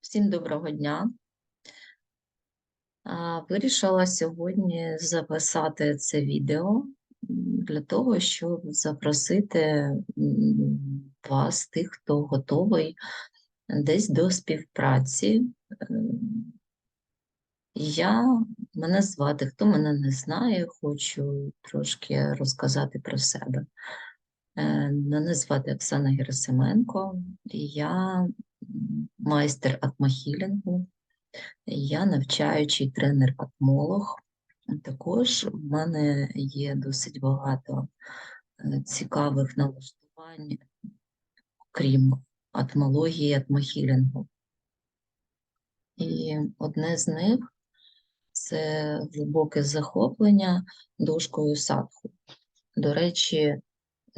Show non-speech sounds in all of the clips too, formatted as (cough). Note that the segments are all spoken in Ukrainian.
Всім доброго дня. Вирішила сьогодні записати це відео для того, щоб запросити вас, тих, хто готовий десь до співпраці. Ем, Я, мене звати, хто мене не знає, хочу трошки розказати про себе. Е, Мене звати Оксана Герасименко, я майстер атмохілінгу, я навчаючий тренер-атмолог. Також в мене є досить багато е, цікавих налаштувань, крім атмології атмохілінгу. І одне з них це глибоке захоплення дошкою садху. До речі,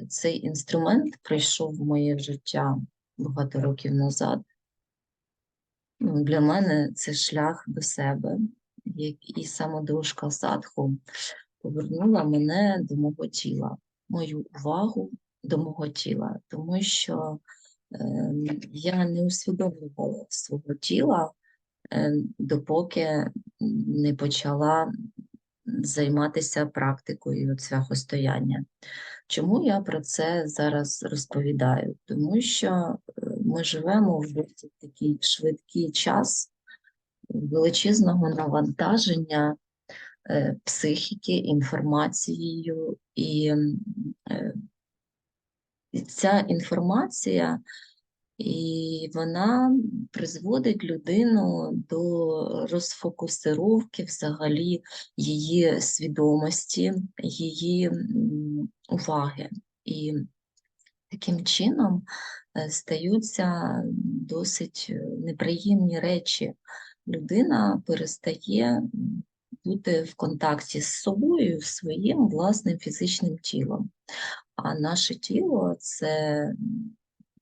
цей інструмент прийшов в моє життя багато років назад. Ну, Для мене це шлях до себе, як і самодошка садху повернула мене до мого тіла, мою увагу до мого тіла, тому що е, я не усвідомлювала свого тіла, е, допоки не почала займатися практикою цвяхостояння. Чому я про це зараз розповідаю? Тому що е, ми живемо в такий швидкий час величезного навантаження е, психіки, інформацією, і е, і ця інформація, і вона призводить людину до розфокусировки взагалі її свідомості, її уваги. І таким чином е, стаються досить е, неприємні речі. Людина перестає бути в контакті з собою, своїм власним фізичним тілом. А наше тіло це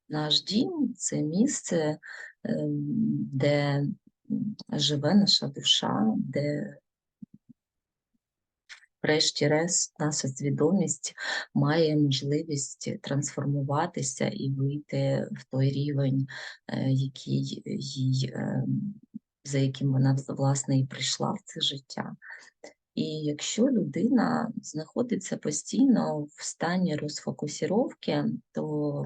наш дім, це місце, ем, де живе наша душа, де врешті-решт наша свідомість має можливість трансформуватися і вийти в той рівень, е, який їй, е, за яким вона власне і прийшла в це життя. І якщо людина знаходиться постійно в стані розфокусіровки, то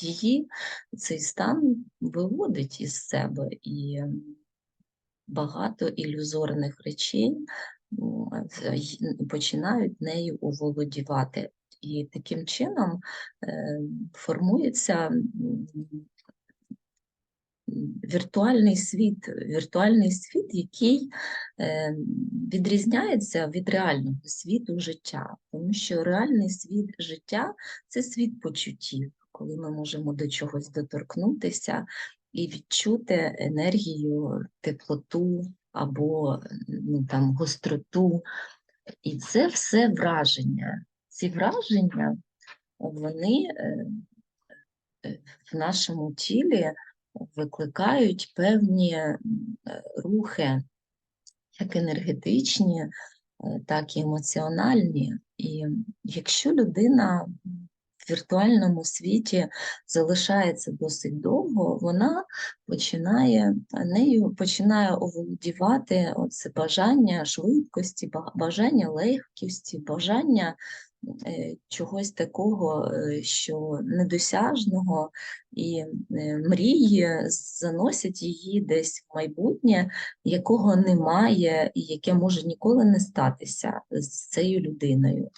її цей стан виводить із себе і багато ілюзорних речей й- починають нею оволодівати. І таким чином е, формується віртуальний світ, віртуальний світ, який е, відрізняється від реального світу життя, тому що реальний світ життя це світ почуттів, коли ми можемо до чогось доторкнутися і відчути енергію, теплоту або ну, там, гостроту. І це все враження. Ці враження, вони е, е, в нашому тілі викликають певні е, рухи, як енергетичні, е, так і емоціональні. І якщо людина в віртуальному світі залишається досить довго, вона починає нею починає оволодівати оце бажання швидкості, бажання легкості, бажання чогось такого, е, що недосяжного, і е, мрії заносять її десь в майбутнє, якого немає і яке може ніколи не статися з цією людиною.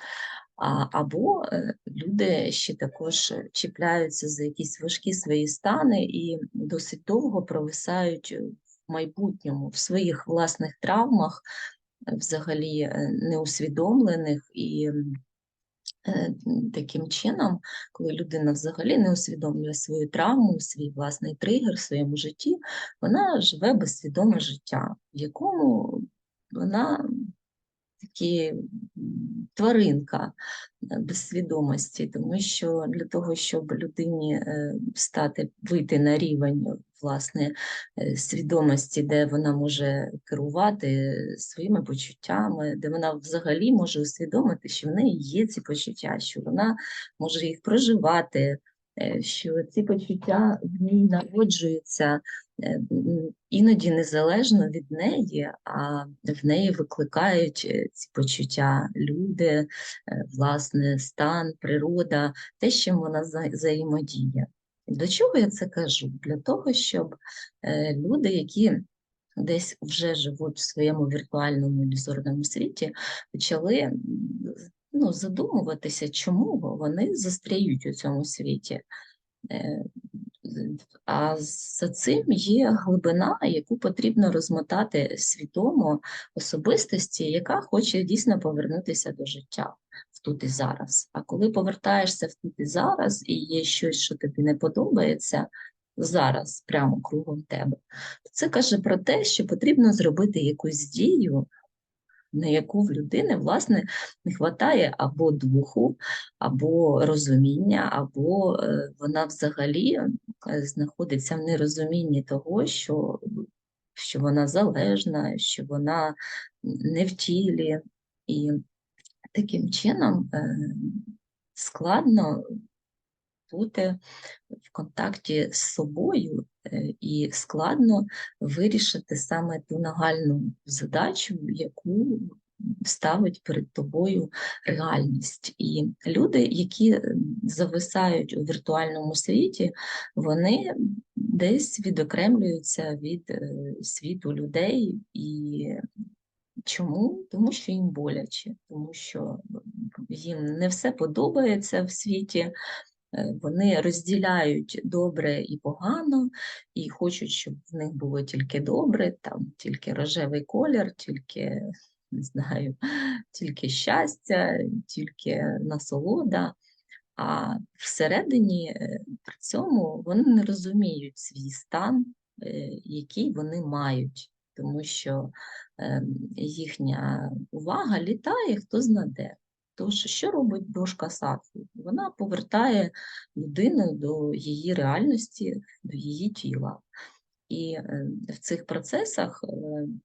Або е, люди ще також чіпляються за якісь важкі свої стани і досить довго провисають в майбутньому, в своїх власних травмах, е, взагалі е, неусвідомлених і е, таким чином, коли людина взагалі не усвідомлює свою травму, свій власний тригер в своєму житті, вона живе безсвідоме життя, в якому вона такі тваринка е, без свідомості, тому що для того, щоб людині е, стати, вийти на рівень власне е, свідомості, де вона може керувати своїми почуттями, де вона взагалі може усвідомити, що в неї є ці почуття, що вона може їх проживати що ці почуття в ній народжуються е, іноді незалежно від неї, а в неї викликають е, ці почуття люди, е, власне, стан, природа, те, з чим вона вза- взаємодіє. До чого я це кажу? Для того, щоб е, люди, які десь вже живуть в своєму віртуальному ілюзорному світі, почали ну, задумуватися, чому вони застряють у цьому світі. Е, А за цим є глибина, яку потрібно розмотати свідомо особистості, яка хоче дійсно повернутися до життя в тут і зараз. А коли повертаєшся в тут і зараз, і є щось, що тобі не подобається зараз, прямо кругом тебе, то це каже про те, що потрібно зробити якусь дію, на яку в людини, власне, не вистачає або духу, або розуміння, або е, вона взагалі е, знаходиться в нерозумінні того, що, що вона залежна, що вона не в тілі. І таким чином е, складно бути в контакті з собою е, і складно вирішити саме ту нагальну задачу, яку ставить перед тобою реальність. І люди, які е, зависають у віртуальному світі, вони десь відокремлюються від е, світу людей і Чому? Тому що їм боляче, тому що їм не все подобається в світі, вони розділяють добре і погано, і хочуть, щоб в них було тільки добре, там тільки рожевий колір, тільки не знаю, (laughs) тільки щастя, тільки насолода. А всередині е, при цьому вони не розуміють свій стан, е, який вони мають, тому що е, їхня увага літає хто знаде. Тож, що робить дошка садху? Вона повертає людину до її реальності, до її тіла. І е, в цих процесах е,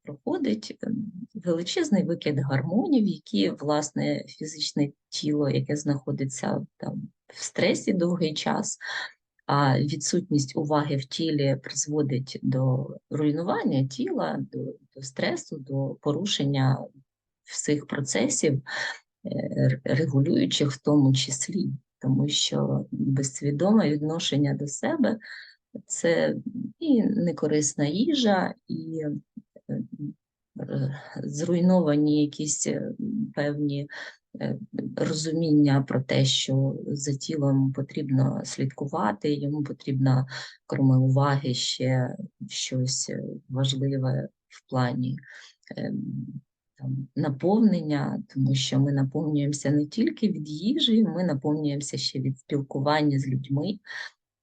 проходить е, величезний викид гормонів, які, власне, фізичне тіло, яке знаходиться там в стресі довгий час, а відсутність уваги в тілі призводить до руйнування тіла, до, до стресу, до порушення всіх процесів, регулюючих в тому числі, тому що безсвідоме відношення до себе це і некорисна їжа, і е, е, зруйновані якісь е, певні е, розуміння про те, що за тілом потрібно слідкувати, йому потрібно, кроме уваги, ще щось е, важливе в плані е, там, наповнення, тому що ми наповнюємося не тільки від їжі, ми наповнюємося ще від спілкування з людьми.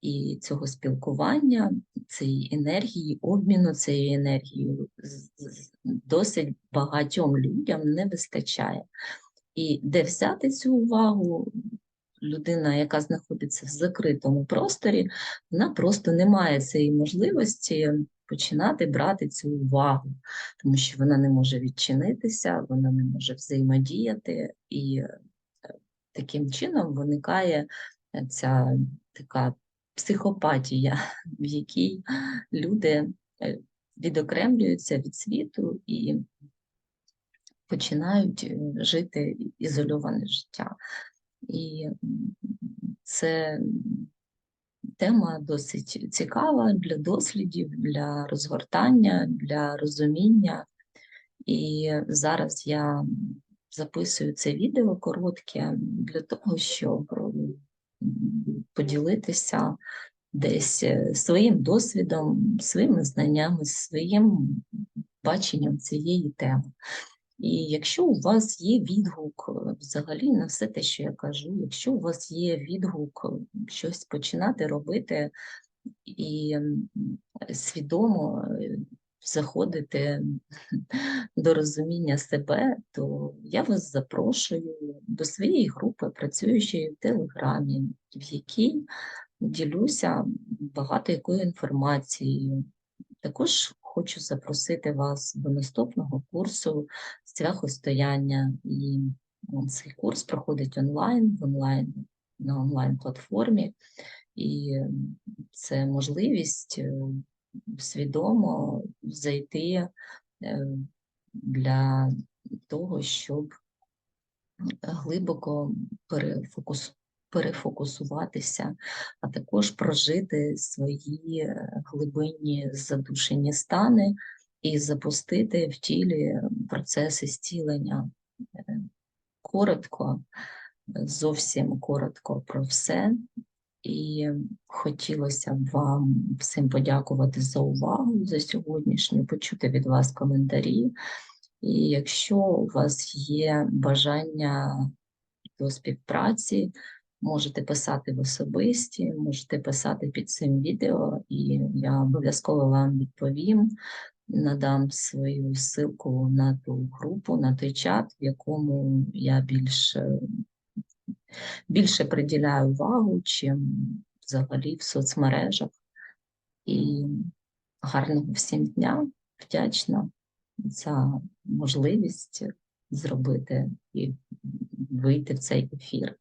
І цього спілкування, цієї енергії, обміну цією енергією досить багатьом людям не вистачає. І де взяти цю увагу, людина, яка знаходиться в закритому просторі, вона просто не має цієї можливості починати брати цю увагу, тому що вона не може відчинитися, вона не може взаємодіяти, і е, таким чином виникає е, ця така психопатія, в якій люди е, відокремлюються від світу і починають жити ізольоване життя. І це тема досить цікава для дослідів, для розгортання, для розуміння. І зараз я записую це відео коротке для того, щоб поділитися десь е, своїм досвідом, своїми знаннями, своїм баченням цієї теми. І якщо у вас є відгук е, взагалі на все те, що я кажу, якщо у вас є відгук е, щось починати робити і свідомо е, заходити (laughs) до розуміння себе, то я вас запрошую до своєї групи, працюючої в Телеграмі, в якій ділюся багато якою інформацією. Також хочу запросити вас до наступного курсу цвяхостояння. І ну, цей курс проходить онлайн, в онлайн на онлайн-платформі. і це можливість е, свідомо зайти е, для того, щоб глибоко перефокус, перефокусуватися, а також прожити свої е, глибинні задушені стани і запустити в тілі процеси зцілення. Е, Коротко, зовсім коротко про все. І хотілося б вам всім подякувати за увагу за сьогоднішню, почути від вас коментарі. І якщо у вас є бажання до співпраці, можете писати в особисті, можете писати під цим відео, і я обов'язково вам відповім. Надам свою ссылку на ту групу, на той чат, в якому я більше більше приділяю увагу, чим взагалі в соцмережах. І гарного всім дня, вдячна за можливість зробити і вийти в цей ефір.